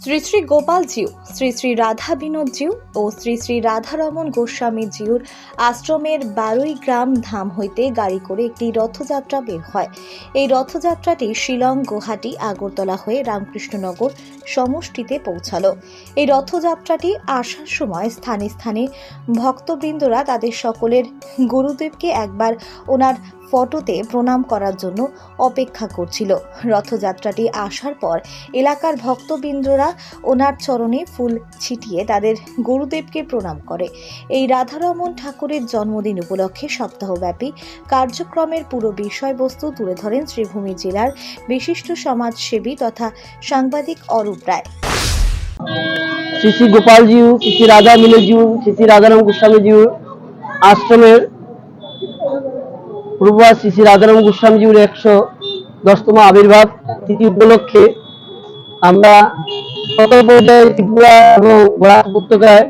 শ্রী শ্রী গোপাল জিউ, শ্রী শ্রী রাধা বিনোদ জিউ ও শ্রী শ্রী রাধারমন গোস্বামী জিউর আশ্রমের বারুই গ্রাম ধাম হইতে গাড়ি করে একটি রথযাত্রা বের হয়। এই রথযাত্রাটি শিলং, গুয়াহাটি, আগরতলা হয়ে রামকৃষ্ণনগর সমষ্টিতে পৌঁছালো। এই রথযাত্রাটি আসার সময় স্থানে স্থানে ভক্তবৃন্দরা তাদের সকলের গুরুদেবকে একবার ওনার ফটোতে প্রণাম করার জন্য অপেক্ষা করছিল। রথযাত্রাটি আসার পর এলাকার ভক্তবৃন্দরা ওনার চরণে ফুল ছিটিয়ে তাদের গুরুদেবকে প্রণাম করে। এই রাধারমন ঠাকুরের জন্মদিন উপলক্ষে সপ্তাহব্যাপী কার্যক্রমের পুরো বিষয়বস্তু তুলে ধরেন শ্রীভূমি জেলার বিশিষ্ট সমাজসেবী তথা সাংবাদিক অরূপ রায়। শ্রী শ্রী গোপালজিউ, শ্রী শ্রী রাধা মিলজিউ শ্রী শ্রী রাধারাম গোস্বামীজিউ আশ্রমের পূর্ববাস শ্রী শ্রী রাধারাম গোস্বামীজিউর একশো দশতম আবির্ভাব তিথি উপলক্ষে আমরা সকল পর্যায়ে ত্রিপুরা এবং বরাক উপত্যকায়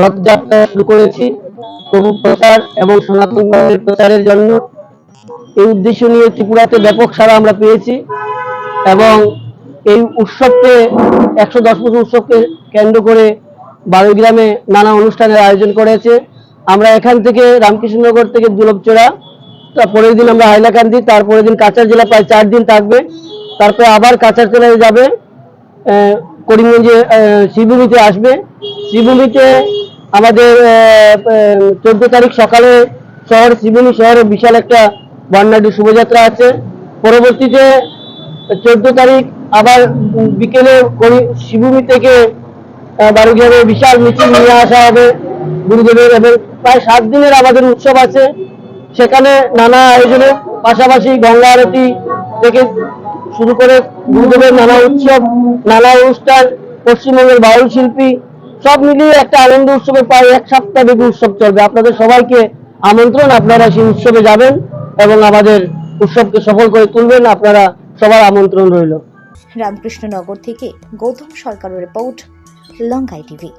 রথযাত্রা শুরু করেছি। প্রভু প্রচার এবং সনাতন ধর্মের প্রচারের জন্য। এই উদ্দেশ্য নিয়ে ত্রিপুরাতে ব্যাপক সারা আমরা পেয়েছি এবং এই উৎসবকে একশো দশ বছর উৎসবকে কেন্দ্র করে বারোই গ্রামে নানা অনুষ্ঠানের আয়োজন করেছে। আমরা এখান থেকে রামকৃষ্ণনগর থেকে দুলভচড়া তারপরের দিন আমরা হাইলাকান্দি, তারপরের দিন কাছাড় জেলা প্রায় চার দিন থাকবে। তারপরে আবার কাছাড় জেলায় যাবে। করিমগঞ্জে শ্রীভূমিতে আসবে। শ্রীভূমিতে আমাদের চোদ্দ তারিখ সকালে শহর শ্রীভূমি শহরে বিশাল একটা বর্ণাঢ্য শোভাযাত্রা আছে। পরবর্তীতে চোদ্দ তারিখ আবার বিকেলে শিবভূমি থেকে আহ, বিশাল মিছিল নিয়ে আসা হবে গুরুদেবের এবং প্রায় সাত দিনের আমাদের উৎসব আছে। সেখানে নানা আয়োজনের পাশাপাশি গঙ্গা আরতি থেকে শুরু করে গুরুদেবের নানা উৎসব, নানা অনুষ্ঠান, পশ্চিমবঙ্গের বাউল শিল্পী সব মিলিয়ে একটা আনন্দ উৎসবে প্রায় এক সপ্তাহ ব্যাপী উৎসব চলবে। আপনাদের সবাইকে আমন্ত্রণ, আপনারা সেই উৎসবে যাবেন এবং আমাদের উৎসবকে সফল করে তুলবেন। আপনারা সবার আমন্ত্রণ রইল। রামকৃষ্ণনগর থেকে গৌতম সরকারের রিপোর্ট, লঙ্কাই টিভি।